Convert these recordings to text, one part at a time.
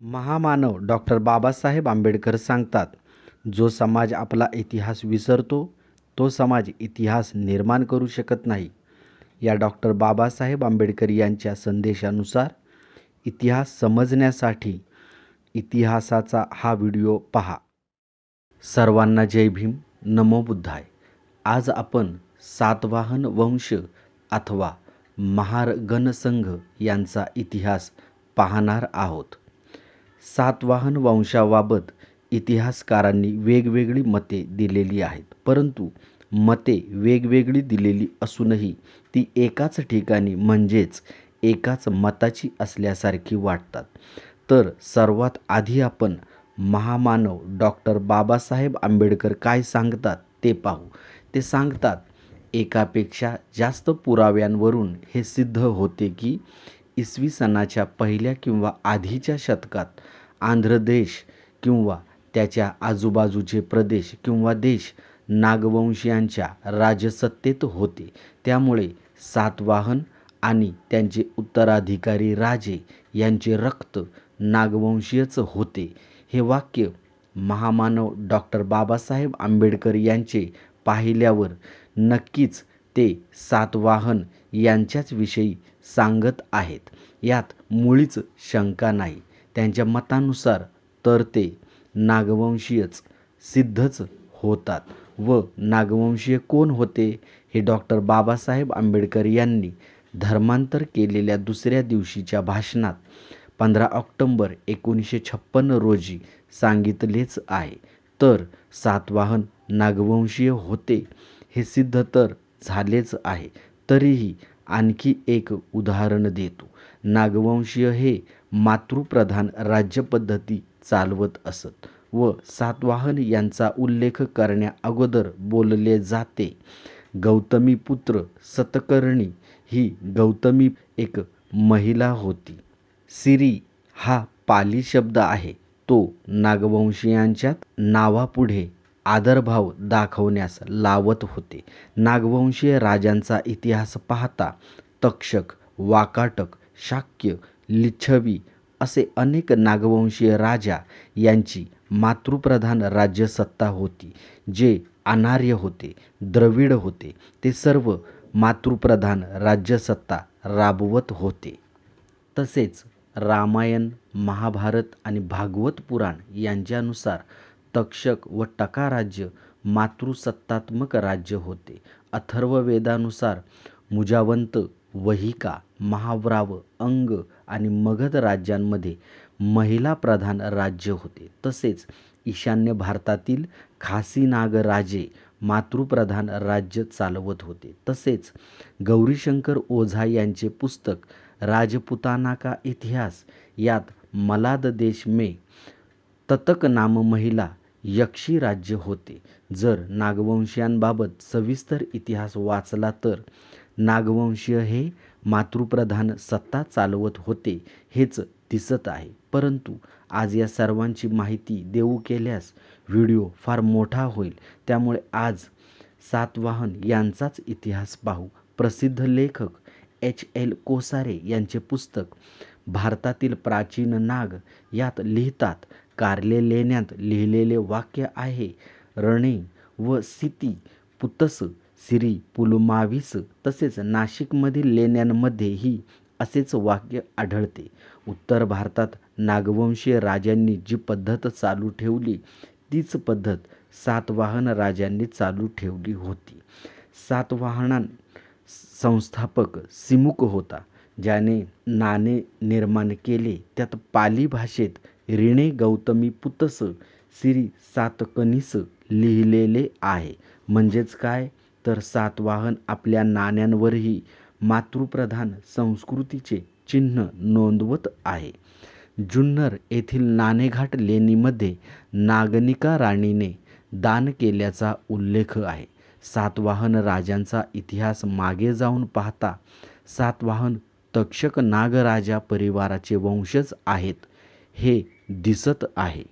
महामानव डॉक्टर बाबासाहेब आंबेडकर सांगतात जो समाज आपला इतिहास विसरतो तो समाज इतिहास निर्माण करू शकत नाही. या डॉक्टर बाबासाहेब आंबेडकर यांच्या संदेशानुसार इतिहास समजण्यासाठी इतिहासाचा हा व्हिडिओ पहा. सर्वांना जय भीम. नमो बुद्धाय. आज आपण सातवाहन वंश अथवा महार गणसंघ यांचा इतिहास पाहणार आहोत. सातवाहन वंशाबाबत इतिहासकारांनी वेगवेगळी मते दिलेली आहेत. परंतु मते वेगवेगळी दिलेली असूनही ती एकाच ठिकाणी म्हणजेच एकाच मताची असल्यासारखी वाटतात. तर सर्वात आधी आपण महामानव डॉक्टर बाबासाहेब आंबेडकर काय सांगतात ते पाहू. ते सांगतात एकापेक्षा जास्त पुराव्यांवरून हे सिद्ध होते की इसवी सनाच्या पहिल्या किंवा आधीच्या शतकात आंध्र देश किंवा त्याच्या आजूबाजूचे प्रदेश किंवा देश नागवंशीयांच्या राजसत्तेत होते. त्यामुळे सातवाहन आणि त्यांचे उत्तराधिकारी राजे यांचे रक्त नागवंशीयच होते. हे वाक्य महामानव डॉक्टर बाबासाहेब आंबेडकर यांचे पाहिल्यावर नक्कीच ते सातवाहन यांच्याच विषयी सांगत आहेत. यात मुळीच शंका नाही. त्यांच्या मतानुसार तर ते नागवंशीयच सिद्धच होतात. व नागवंशीय कोण होते? हे डॉक्टर बाबासाहेब आंबेडकर यांनी धर्मांतर केलेल्या दुसऱ्या दिवशीच्या भाषणात पंधरा ऑक्टोंबर एकोणीसशे छप्पन्न रोजी सांगितलेच आहे. तर सातवाहन नागवंशीय होते हे सिद्ध तर झालेच आहे. तरीही आणखी एक उदाहरण देतो. नागवंशीय हे मातृप्रधान राज्यपद्धती चालवत असत व सातवाहन यांचा उल्लेख करण्याअगोदर बोलले जाते. गौतमीपुत्र सतकर्णी ही गौतमी एक महिला होती. सिरी हा पाली शब्द आहे. तो नागवंशीयांच्या नावापुढे आदरभाव दाखवण्यास लावत होते. नागवंशीय राजांचा इतिहास पाहता तक्षक वाकाटक शाक्य लिच्छवी असे अनेक नागवंशीय राजा यांची मातृप्रधान राज्यसत्ता होती जे अनार्य होते द्रविड होते. ते सर्व मातृप्रधान राज्यसत्ता राबवत होते. तसेच रामायण महाभारत आणि भागवत पुराण यांच्यानुसार तक्षक व टका राज्य मातृसत्तात्मक राज्य होते. अथर्ववेदानुसार मुजावंत वहिका महाव्राव अंग आणि मगध राज्यांमध्ये महिला प्रधान राज्य होते. तसेच ईशान्य भारतातील खासी राजे मातृप्रधान राज्य चालवत होते. तसेच गौरीशंकर ओझा यांचे पुस्तक राजपुताना का इतिहास यात मलाद देश में ततक नाम महिला यक्षी राज्य होते. जर नागवंशीयांबाबत सविस्तर इतिहास वाचला तर नागवंशीय हे मातृप्रधान सत्ता चालवत होते हेच दिसत आहे. परंतु आज या सर्वांची माहिती देऊ केल्यास व्हिडिओ फार मोठा होईल. त्यामुळे आज सातवाहन यांचाच इतिहास पाहू. प्रसिद्ध लेखक एच. एल. कोसारे यांचे पुस्तक भारतातील प्राचीन नाग यात लिहितात. कारले लेण्यात लिहिलेले वाक्य आहे रणे व सिती पुतस सिरी पुलमावीस तसेच नाशिकमधील लेण्यांमध्येही असेच वाक्य आढळते. उत्तर भारतात नागवंशीय राजांनी जी पद्धत चालू ठेवली तीच पद्धत सातवाहन राजांनी चालू ठेवली होती. सातवाहनां संस्थापक सिमुक होता ज्याने नाणे निर्माण केले. त्यात पाली भाषेत रिणे गौतमी पुतस सिरी सातकनीस लिहिलेले आहे. म्हणजेच काय? तर सातवाहन आपल्या नाण्यांवरही मातृप्रधान संस्कृतीचे चिन्ह नोंदवत आहे. जुन्नर येथील नाणेघाट लेणीमध्ये नागनिका राणीने दान केल्याचा उल्लेख आहे. सातवाहन राजांचा इतिहास मागे जाऊन पाहता सातवाहन तक्षक नागराजा परिवाराचे वंशज आहेत हे दिसत आहे.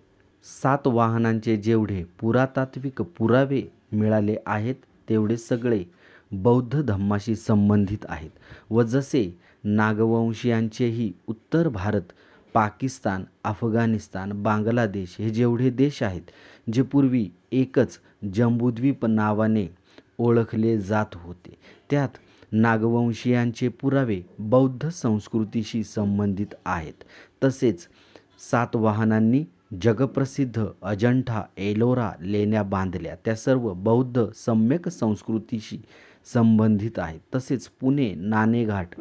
सातवाहनांचे जेवढे पुरातात्विक पुरावे मिळाले आहेत तेवढे सगळे बौद्ध धम्माशी संबंधित आहेत. व जसे नागवंशीयांचेही उत्तर भारत पाकिस्तान अफगाणिस्तान बांगलादेश हे जेवढे देश आहेत जे पूर्वी एकच जंबूद्वीप नावाने ओळखले जात होते त्यात नागवंशीयांचे पुरावे बौद्ध संस्कृतीशी संबंधित आहेत. तसेच सातवाहनांनी जगप्रसिद्ध अजंठा एलोरा लेण्या बांधल्या. त्या सर्व बौद्ध सम्यक संस्कृतीशी संबंधित आहेत. तसेच पुणे नाणेघाट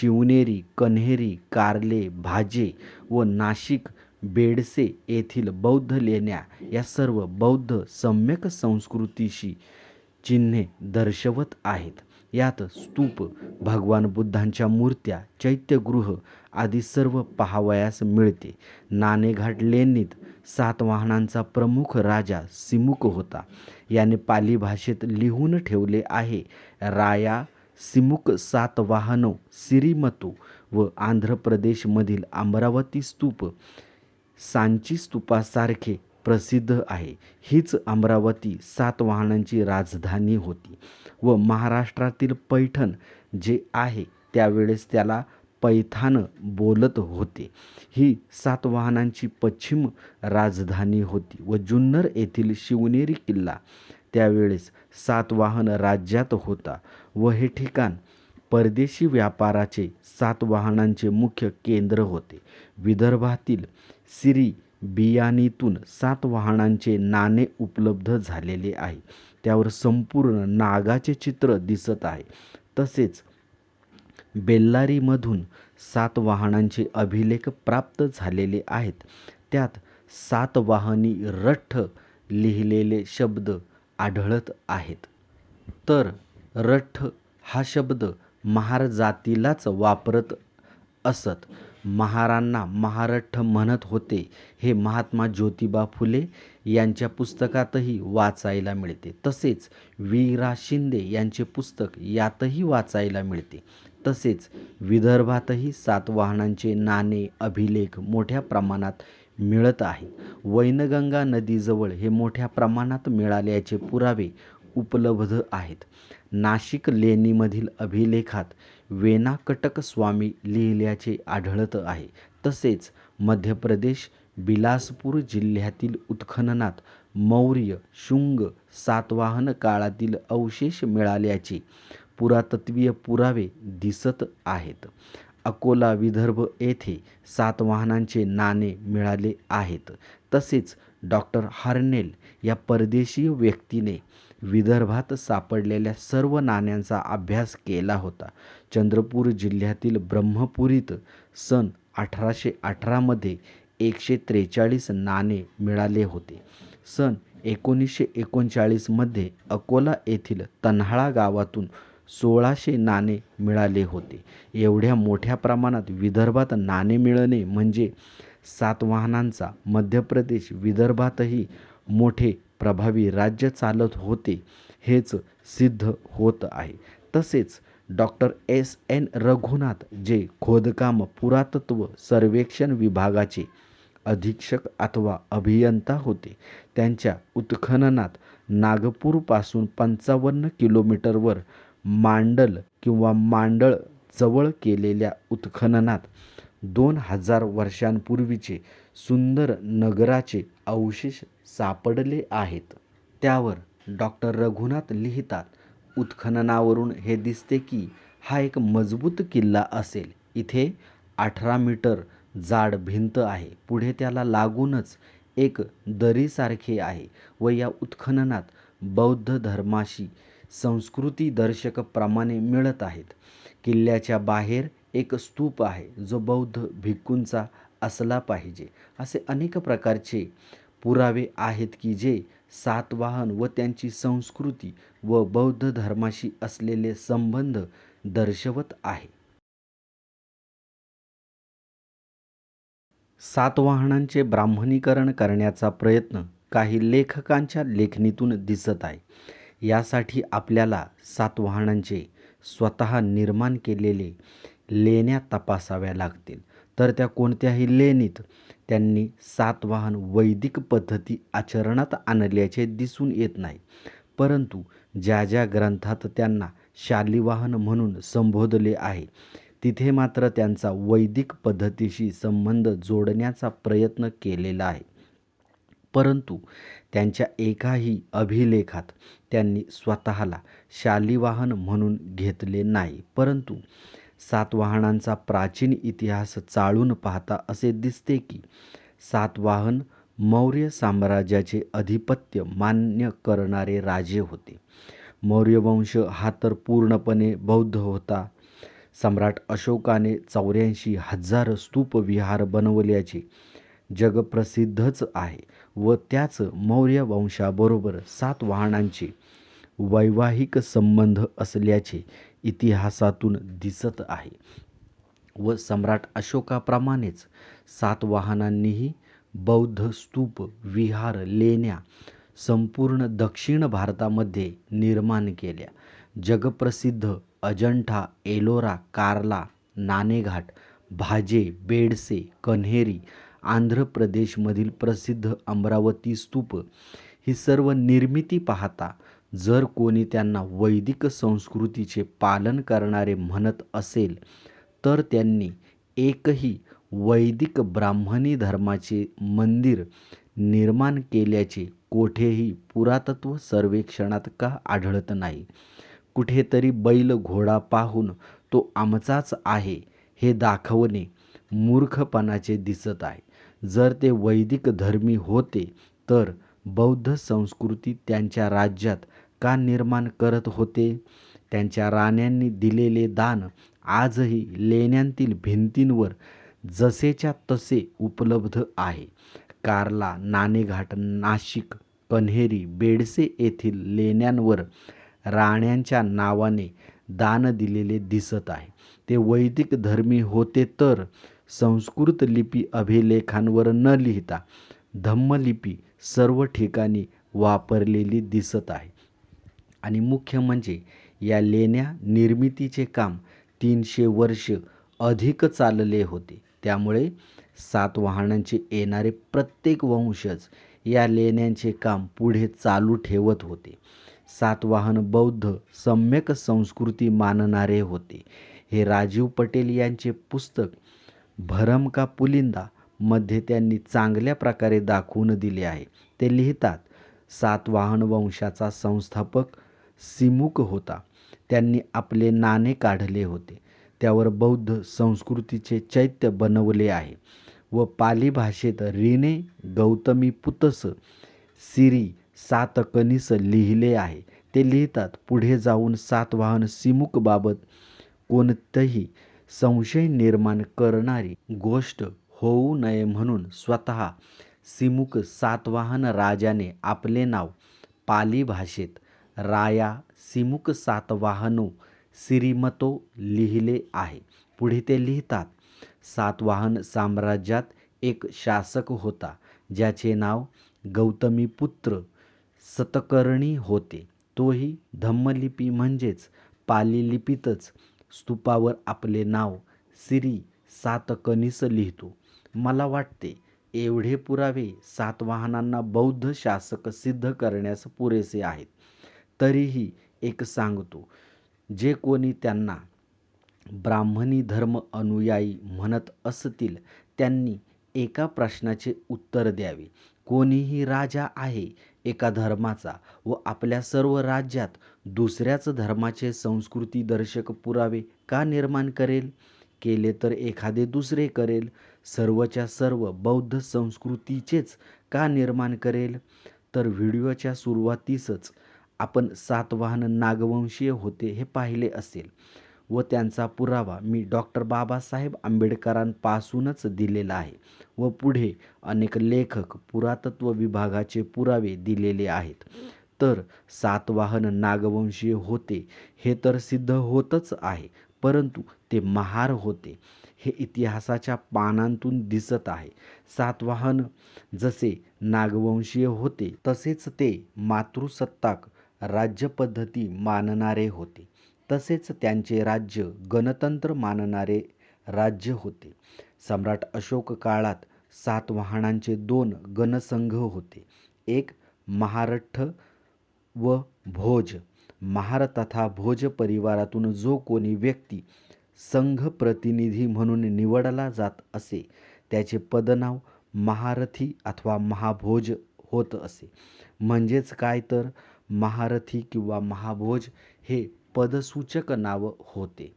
शिवनेरी कन्हेरी कार्ले भाजे व नाशिक बेडसे येथील बौद्ध लेण्या या सर्व बौद्ध सम्यक संस्कृतीशी चिन्हे दर्शवत आहेत. यात स्तूप भगवान बुद्धांच्या मूर्त्या चैत्यगृह आदी सर्व पाहावयास मिळते. नाणेघाट लेणीत सातवाहनांचा प्रमुख राजा सिमुक होता. याने पाली भाषेत लिहून ठेवले आहे राया सिमुक सातवाहनो सिरीमतो व आंध्र प्रदेशमधील अमरावती स्तूप. सांची स्तूपासारखे प्रसिद्ध आहे. हीच अमरावती सातवाहनांची राजधानी होती व महाराष्ट्रातील पैठण जे आहे त्यावेळेस त्याला पैठाण बोलत होते. ही सातवाहनांची पश्चिम राजधानी होती व जुन्नर येथील शिवनेरी किल्ला त्यावेळेस सातवाहन राज्यात होता व हे ठिकाण परदेशी व्यापाराचे सातवाहनांचे मुख्य केंद्र होते. विदर्भातील सिरी बियाणीतून सातवाहनांचे नाणे उपलब्ध झालेले आहे. त्यावर संपूर्ण नागाचे चित्र दिसत आहे. तसेच बेल्लारीमधून सातवाहनांचे अभिलेख प्राप्त झालेले आहेत. त्यात सातवाहनी रठ्ठ लिहिलेले शब्द आढळत आहेत. तर रठ्ठ हा शब्द महार जातीलाच वापरत असत. महारांना महारठ्ठ म्हणत होते हे महात्मा ज्योतिबा फुले यांच्या पुस्तकातही वाचायला मिळते. तसेच वि रा शिंदे यांचे पुस्तक यातही वाचायला मिळते. तसेच विदर्भातही सातवाहनांचे नाणे अभिलेख मोठ्या प्रमाणात मिळत आहे वैनगंगा नदीजवळ हे मोठ्या प्रमाणात मिळाल्याचे पुरावे उपलब्ध आहेत. नाशिक लेणीमधील अभिलेखात वेनाकटक स्वामी लिहिल्याचे आढळत आहे. तसेच मध्य प्रदेश बिलासपूर जिल्ह्यातील उत्खननात मौर्य शुंग सातवाहन काळातील अवशेष मिळाल्याचे पुरातत्वीय पुरावे दिसत आहेत. अकोला विदर्भ येथे सातवाहनांचे नाणे मिळाले आहेत. तसेच डॉक्टर हार्नेल या परदेशीय व्यक्तीने विदर्भात सापडलेल्या सर्व नाण्यांचा अभ्यास केला होता. चंद्रपूर जिल्ह्यातील ब्रह्मपुरीत सन अठराशे अठरामध्ये एकशे त्रेचाळीस नाणे मिळाले होते. सन एकोणीसशे एकोणचाळीसमध्ये अकोला येथील तन्हाळा गावातून सोळाशे नाणे मिळाले होते. एवढ्या मोठ्या प्रमाणात विदर्भात नाणे मिळणे म्हणजे सातवाहनांचा मध्य प्रदेश विदर्भातही मोठे प्रभावी राज्य चालत होते हेच सिद्ध होत आहे. तसेच डॉक्टर एस एन रघुनाथ जे खोदकाम पुरातत्व सर्वेक्षण विभागाचे अधीक्षक अथवा अभियंता होते. त्यांच्या उत्खननात नागपूरपासून पंचावन्न किलोमीटरवर मांडल किंवा मांडळ जवळ केलेल्या उत्खननात दोन हजार वर्षांपूर्वीचे सुंदर नगराचे अवशेष सापडले आहेत. त्यावर डॉक्टर रघुनाथ लिहितात उत्खननावरून हे दिसते की हा एक मजबूत किल्ला असेल. इथे अठरा मीटर जाड भिंत आहे. पुढे त्याला लागूनच एक दरीसारखे आहे व या उत्खननात बौद्ध धर्माशी संस्कृती दर्शक प्रमाणे मिळत आहेत. किल्ल्याच्या बाहेर एक स्तूप आहे. जो बौद्ध भिक्खूंचा असला पाहिजे. असे अनेक प्रकारचे पुरावे आहेत की जे सातवाहन व त्यांची संस्कृती व बौद्ध धर्माशी असलेले संबंध दर्शवत आहे. सातवाहनांचे ब्राह्मणीकरण करण्याचा प्रयत्न काही लेखकांच्या लेखणीतून दिसत आहे. यासाठी आपल्याला सातवाहनांचे स्वतः निर्माण केलेले लेण्या तपासाव्या लागतील. तर त्या कोणत्याही लेणीत त्यांनी सातवाहन वैदिक पद्धती आचरणात आणल्याचे दिसून येत नाही. परंतु ज्या ज्या ग्रंथात त्यांना शालिवाहन म्हणून संबोधले आहे तिथे मात्र त्यांचा वैदिक पद्धतीशी संबंध जोडण्याचा प्रयत्न केलेला आहे. परंतु त्यांच्या एकाही अभिलेखात त्यांनी स्वतःला शालिवाहन म्हणून घेतले नाही. परंतु सातवाहनांचा प्राचीन इतिहास चाळून पाहता असे दिसते की सातवाहन मौर्य साम्राज्याचे अधिपत्य मान्य करणारे राजे होते. मौर्य वंश हा तर पूर्णपणे बौद्ध होता. सम्राट अशोकाने चौऱ्याऐंशी हजार स्तूप विहार बनवल्याचे जगप्रसिद्धच आहे व त्याच मौर्य वंशाबरोबर सातवाहनांचे वैवाहिक संबंध असल्याचे इतिहासातून दिसत आहे. व सम्राट अशोकाप्रमाणेच सातवाहनांनीही बौद्ध स्तूप विहार लेण्या संपूर्ण दक्षिण भारतामध्ये निर्माण केल्या. जगप्रसिद्ध अजंठा एलोरा कार्ला नाणेघाट भाजे बेडसे कन्हेरी आंध्र प्रदेशमधील प्रसिद्ध अमरावती स्तूप ही सर्व निर्मिती पाहता जर कोणी त्यांना वैदिक संस्कृतीचे पालन करणारे म्हणत असेल तर त्यांनी एकही वैदिक ब्राह्मणी धर्माचे मंदिर निर्माण केल्याचे कोठेही पुरातत्व सर्वेक्षणात का आढळत नाही? कुठेतरी बैल घोडा पाहून तो आमचाच आहे हे दाखवणे मूर्खपणाचे दिसत आहे. जर ते वैदिक धर्मी होते तर बौद्ध संस्कृती त्यांच्या राज्यात का निर्माण करत होते? त्यांच्या राण्यांनी दिलेले दान आजही लेण्यांतील भिंतींवर जसेच्या तसे उपलब्ध आहे. कार्ला नाणेघाट नाशिक कन्हेरी बेडसे येथील लेण्यांवर राण्यांच्या नावाने दान दिलेले दिसत आहे. ते वैदिक धर्मी होते तर संस्कृत लिपी अभिलेखांवर न लिहिता धम्मलिपी सर्व ठिकाणी वापरलेली दिसत आहे. आणि मुख्य म्हणजे या लेण्या निर्मितीचे काम तीनशे वर्ष अधिक चालले होते. त्यामुळे सातवाहनांचे येणारे प्रत्येक वंशज या लेण्यांचे काम पुढे चालू ठेवत होते. सातवाहन बौद्ध सम्यक संस्कृती मानणारे होते. हे राजीव पटेल यांचे पुस्तक भरम का पुलिंदा मध्ये त्यांनी चांगल्या प्रकारे दाखवून दिले आहे. ते लिहितात सातवाहन वंशाचा संस्थापक सिमुक होता. त्यांनी आपले नाणे काढले होते. त्यावर बौद्ध संस्कृतीचे चैत्य बनवले आहे व पाली भाषेत रीने गौतमी पुतस सिरी सातकनिस लिहिले आहे. ते लिहितात पुढे जाऊन सातवाहन सिमुकबाबत कोणतंही संशय निर्माण करणारी गोष्ट होऊ नये म्हणून स्वतः सिमुक सातवाहन राजाने आपले नाव पाली भाषेत राया सिमुक सातवाहनो सिरीमतो लिहिले आहे. पुढे ते लिहितात सातवाहन साम्राज्यात एक शासक होता ज्याचे नाव गौतमीपुत्र सतकर्णी होते. तोही धम्मलिपी म्हणजेच पाली लिपीतच स्तूपावर आपले नाव सिरी सातकनिस लिहितो. मला वाटते एवढे पुरावे सातवाहनांना बौद्ध शासक सिद्ध करण्यास पुरेसे आहेत. तरीही एक सांगतो जे कोणी त्यांना ब्राह्मणी धर्म अनुयायी म्हणत असतील त्यांनी एका प्रश्नाचे उत्तर द्यावे. कोणीही राजा आहे एका धर्माचा व आपल्या सर्व राज्यात दुसऱ्याच धर्माचे संस्कृतीदर्शक पुरावे का निर्माण करेल? केले तर एखादे दुसरे करेल? सर्वच्या सर्व बौद्ध संस्कृतीचेच का निर्माण करेल? तर व्हिडिओच्या सुरुवातीसच आपण सातवाहन नागवंशीय होते हे पाहिले असेल व त्यांचा पुरावा मी डॉक्टर बाबासाहेब आंबेडकरांपासूनच दिलेला आहे व पुढे अनेक लेखक पुरातत्व विभागाचे पुरावे दिलेले आहेत. तर सातवाहन नागवंशीय होते हे तर सिद्ध होतच आहे परंतु ते महार होते हे इतिहासाच्या पानांतून दिसत आहे. सातवाहन जसे नागवंशीय होते तसेच ते मातृसत्ताक राज्यपद्धती मानणारे होते. तसेच त्यांचे राज्य गणतंत्र मानणारे राज्य होते. सम्राट अशोक काळात सातवाहनांचे दोन गणसंघ होते. एक महारठ्ठ व भोज. महार तथा भोज परिवारातून जो कोणी व्यक्ती संघ प्रतिनिधी म्हणून निवडला जात असे त्याचे पदनाव महारथी अथवा महाभोज होत असे. म्हणजेच काय तर महारथी किंवा महाभोज हे पदसूचक नाव होते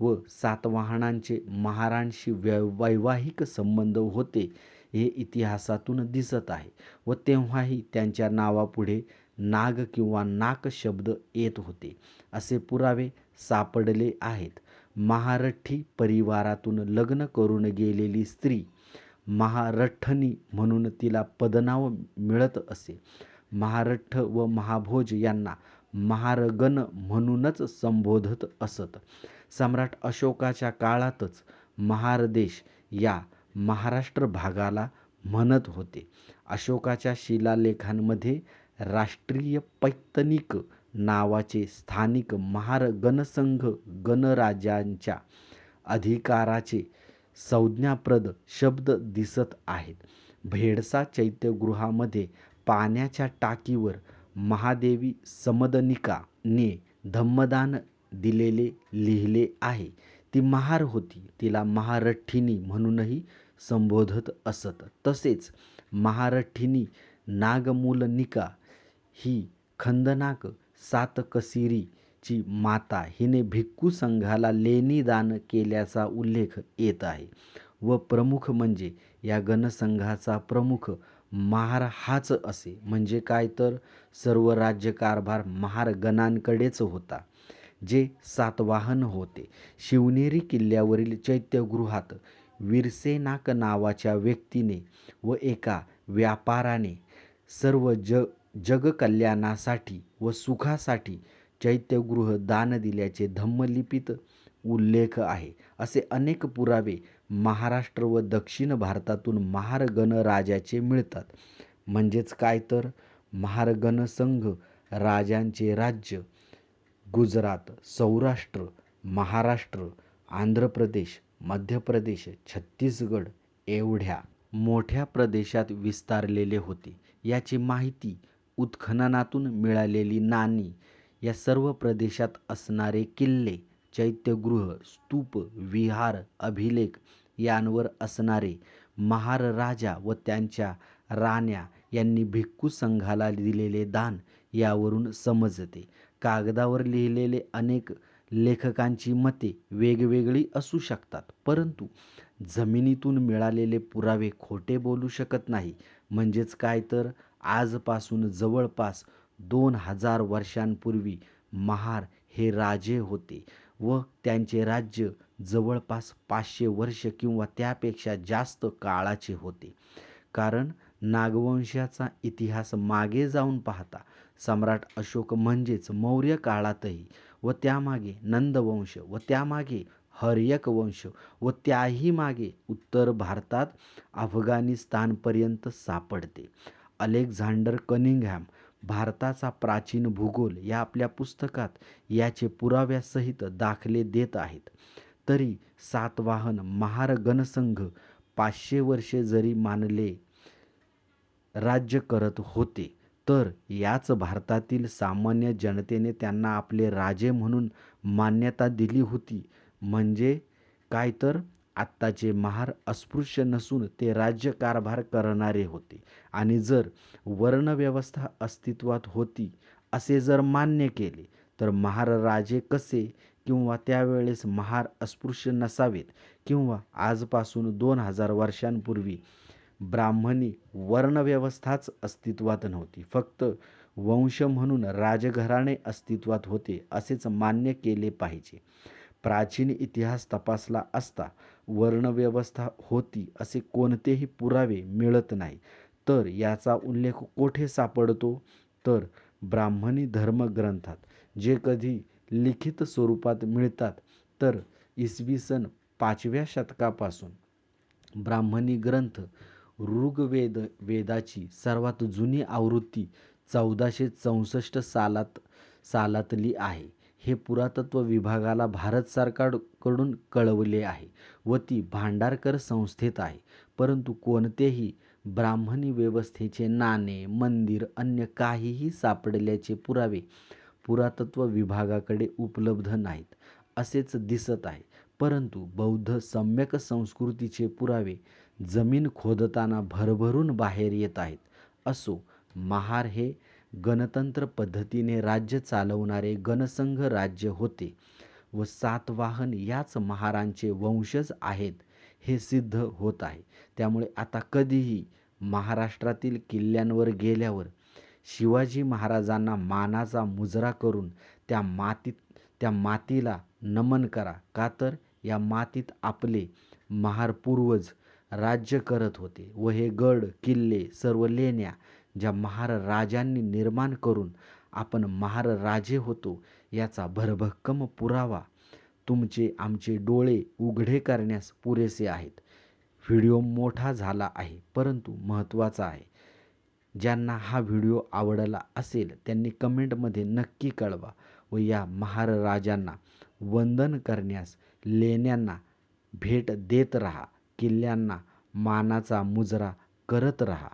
व सातवाहनांचे महारांशी वै वैवाहिक संबंध होते हे इतिहासातून दिसत आहे व तेव्हाही त्यांच्या नावापुढे नाग किंवा नाक शब्द येत होते. असे पुरावे सापडले आहेत. महारठ्ठी परिवारातून लग्न करून गेलेली स्त्री महारठ्ठनी म्हणून तिला पदनाव मिळत असे. महारठ्ठ व महाभोज यांना महारगण म्हणूनच संबोधत असत. सम्राट अशोकाच्या काळातच महारदेश या महाराष्ट्र भागाला म्हणत होते. अशोकाच्या शिलालेखांमध्ये राष्ट्रीय पैतनिक नावाचे स्थानिक महार गणसंघ गणराज्यांच्या अधिकाराचे संज्ञाप्रद शब्द दिसत आहेत. भेडसा चैत्यगृहामध्ये पाण्याच्या टाकीवर महादेवी समदनिकाने धम्मदान दिलेले लिहिले आहे. ती महार होती. तिला महारठ्ठिणी म्हणूनही संबोधत असत. तसेच महारठ्ठिणी नागमूलनिका ही खंदनाक सातकसिरीची माता. हिने भिक्खू संघाला लेणी दान केल्याचा उल्लेख येत आहे. व प्रमुख म्हणजे या गणसंघाचा प्रमुख महार हाच असे. म्हणजे काय तर? सर्व राज्यकारभार महारगणांकडेच होता जे सातवाहन होते. शिवनेरी किल्ल्यावरील चैत्यगृहात विरसेनाक नावाच्या व्यक्तीने व एका व्यापाराने सर्व ज जगकल्याणासाठी व सुखासाठी चैत्यगृह दान दिल्याचे धम्मलिपीत उल्लेख आहे. असे अनेक पुरावे महाराष्ट्र व दक्षिण भारतातून महार गणराजाचे मिळतात. म्हणजेच काय तर? महार गणसंघ राजांचे राज्य गुजरात सौराष्ट्र महाराष्ट्र आंध्र प्रदेश मध्य प्रदेश छत्तीसगड एवढ्या मोठ्या प्रदेशात विस्तारलेले होते. याची माहिती उत्खननातून मिळालेली नाणी या सर्व प्रदेशात असणारे किल्ले चैत्यगृह स्तूप विहार अभिलेख यांवर असणारे महार राजा व त्यांच्या राण्या यांनी भिक्खू संघाला दिलेले दान यावरून समजते. कागदावर लिहिलेले अनेक लेखकांची मते वेगवेगळी असू शकतात परंतु जमिनीतून मिळालेले पुरावे खोटे बोलू शकत नाही. म्हणजेच काय तर? आजपासून जवळपास दोन हजार वर्षांपूर्वी महार हे राजे होते. व त्यांचे राज्य जवळपास पाचशे वर्ष किंवा त्यापेक्षा जास्त काळाचे होते. कारण नागवंशाचा इतिहास मागे जाऊन पाहता सम्राट अशोक म्हणजेच मौर्य काळातही व त्यामागे नंदवंश व त्यामागे हर्यक वंश व त्याही मागे उत्तर भारतात अफगाणिस्तानपर्यंत सापडते. अलेक्झांडर कनिंगहॅम भारताचा प्राचीन भूगोल या आपल्या पुस्तकात याचे पुराव्यासहित दाखले देत आहेत. तरी सातवाहन महार गणसंघ पाचशे वर्षे जरी मानले राज्य करत होते तर याच भारतातील सामान्य जनतेने त्यांना आपले राजे म्हणून मान्यता दिली होती. म्हणजे काय तर? आत्ताचे महार अस्पृश्य नसून ते राज्यकारभार करणारे होते. आणि जर वर्णव्यवस्था अस्तित्वात होती असे जर मान्य केले तर महार राजे कसे किंवा त्यावेळेस महार अस्पृश्य नसावेत किंवा आजपासून दोन हजार वर्षांपूर्वी ब्राह्मणी वर्णव्यवस्थाच अस्तित्वात नव्हती फक्त वंश म्हणून राजघराणे अस्तित्वात होते असेच मान्य केले पाहिजे. प्राचीन इतिहास तपासला असता वर्णव्यवस्था होती असे कोणतेही पुरावे मिळत नाही. तर याचा उल्लेख कोठे सापडतो? तर ब्राह्मणी धर्मग्रंथात जे कधी लिखित स्वरूपात मिळतात तर इसवी सन पाचव्या शतकापासून. ब्राह्मणी ग्रंथ ऋग्वेद वेदाची सर्वात जुनी आवृत्ती चौदाशे चौसष्ट सालात सालातली आहे. हे पुरातत्व विभागाला भारत सरकारकडून कळवले आहे व ती भांडारकर संस्थेत आहे. परंतु कोणतेही ब्राह्मणी व्यवस्थेचे नाणे मंदिर अन्य काहीही सापडल्याचे पुरावे पुरातत्व विभागाकडे उपलब्ध नाहीत असेच दिसत आहे. परंतु बौद्ध सम्यक संस्कृतीचे पुरावे जमीन खोदताना भरभरून बाहेर येत आहेत. असो महार हे गणतंत्र पद्धतीने राज्य चालवणारे गणसंघ राज्य होते व सातवाहन याच महारांचे वंशज आहेत हे सिद्ध होत आहे. त्यामुळे आता कधीही महाराष्ट्रातील किल्ल्यांवर गेल्यावर शिवाजी महाराजांना मानाचा मुजरा करून त्या मातीत त्या मातीला नमन करा. का तर या मातीत आपले महार पूर्वज राज्य करत होते व हे गड किल्ले सर्व लेण्या ज्या महाराजांनी निर्माण करून आपण महाराजे होतो याचा भरभक्कम पुरावा तुमचे आमचे डोळे उघडे करण्यास पुरेसे आहेत. व्हिडिओ मोठा झाला आहे परंतु महत्त्वाचा आहे. ज्यांना हा व्हिडिओ आवडला असेल त्यांनी कमेंटमध्ये नक्की कळवा व या महाराजांना वंदन करण्यास लेण्यांना भेट देत राहा किल्ल्यांना मानाचा मुजरा करत राहा.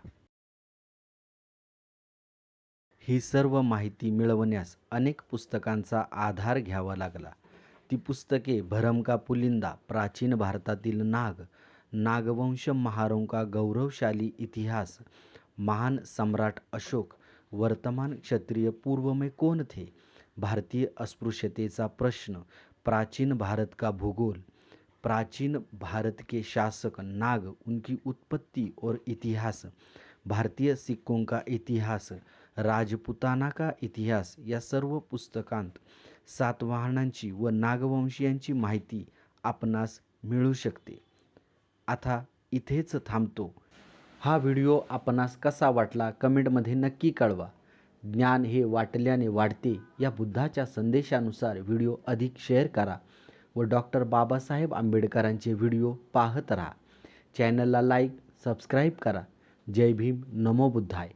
ही सर्व माहिती मिळवण्यास अनेक पुस्तकांचा आधार घ्यावा लागला. ती पुस्तके भरमका पुलिंदा प्राचीन भारतातील नाग नागवंश महारों गौरवशाली इतिहास महान सम्राट अशोक वर्तमान क्षत्रिय पूर्वमे कोण थे? भारतीय अस्पृश्यतेचा प्रश्न प्राचीन भारत का भूगोल? प्राचीन भारत के शासक नाग उनकी उत्पत्ति और इतिहास भारतीय सिक्कों का इतिहास राजपुताना का इतिहास या सर्व पुस्तकांत सातवाहनांची व नागवंशीयांची माहिती आपणास मिळू शकते. आता इथेच थांबतो. हा व्हिडिओ आपणास कसा वाटला कमेंटमध्ये नक्की कळवा. ज्ञान हे वाटल्याने वाढते या बुद्धाच्या संदेशानुसार व्हिडिओ अधिक शेअर करा व डॉक्टर बाबासाहेब आंबेडकरांचे व्हिडिओ पाहत राहा. चॅनलला लाईक सबस्क्राईब करा. जय भीम. नमो बुद्धाय.